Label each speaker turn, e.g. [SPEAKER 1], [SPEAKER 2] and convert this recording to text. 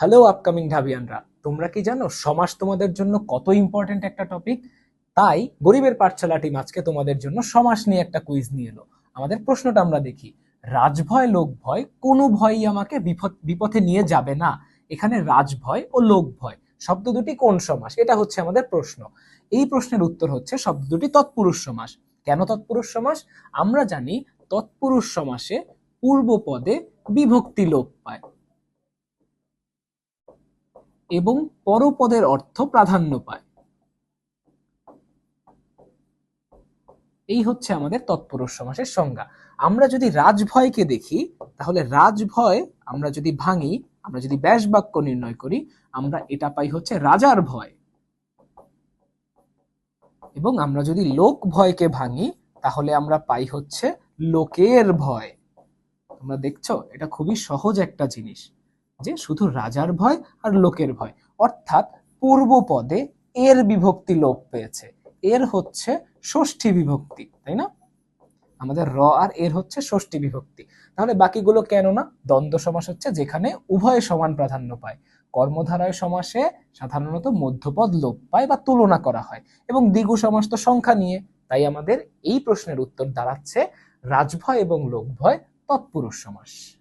[SPEAKER 1] Hello upcoming ঢাবিয়ানরা তোমরা কি জানো, সমাজ তোমাদের জন্য কত ইম্পর্টেন্ট একটা টপিক তাই গরিবের পাঠশালা টিম আজকে তোমাদের জন্য সমাস নিয়ে একটা কুইজ নিয়ে এলো। আমাদের প্রশ্নটা আমরা দেখি, রাজভয় লোক ভয় কোনো ভয়ই আমাকে বিপদ, বিপথে নিয়ে যাবে না। এখানে রাজভয় ও লোক ভয় শব্দ দুটি কোন সমাস এটা হচ্ছে আমাদের প্রশ্ন। এই প্রশ্নের উত্তর হচ্ছে শব্দ দুটি তৎপুরুষ সমাস কেন তৎপুরুষ সমাস আমরা জানি তৎপুরুষ সমাসে পূর্ব পদে বিভক্তি লোপ পায়। এবং পরপদের অর্থ প্রাধান্য পায়। এই হচ্ছে আমাদের তৎপুরুষ সমাসের সংজ্ঞা। আমরা যদি রাজভয়কে দেখি, তাহলে রাজভয় আমরা যদি ভাঙি, আমরা যদি ব্যাস বাক্য নির্ণয় করি, আমরা এটা পাই হচ্ছে রাজার ভয়। এবং আমরা যদি লোক ভয়কে ভাঙি, তাহলে আমরা পাই হচ্ছে লোকের ভয়। তোমরা দেখছ, এটা খুবই সহজ একটা জিনিস। যে শুধু রাজার ভয় আর লোকের ভয়, অর্থাৎ পূর্ব পদে এর বিভক্তি লোপ পেয়েছে। এর হচ্ছে ষষ্ঠী বিভক্তি, তাই না? আমাদের র আর এর হচ্ছে ষষ্ঠী বিভক্তি। তাহলে বাকিগুলো কেন না? দ্বন্দ্ব সমাস হচ্ছে যেখানে উভয় সমান প্রাধান্য পায়। কর্মধারায় সমাসে সাধারণত মধ্যপদ লোপ পায় বা তুলনা করা হয়। এবং দ্বিগু সমাস তো সংখ্যা নিয়ে। তাই আমাদের এই প্রশ্নের উত্তর দাঁড়াচ্ছে রাজভয় এবং লোকভয় তৎপুরুষ সমাস।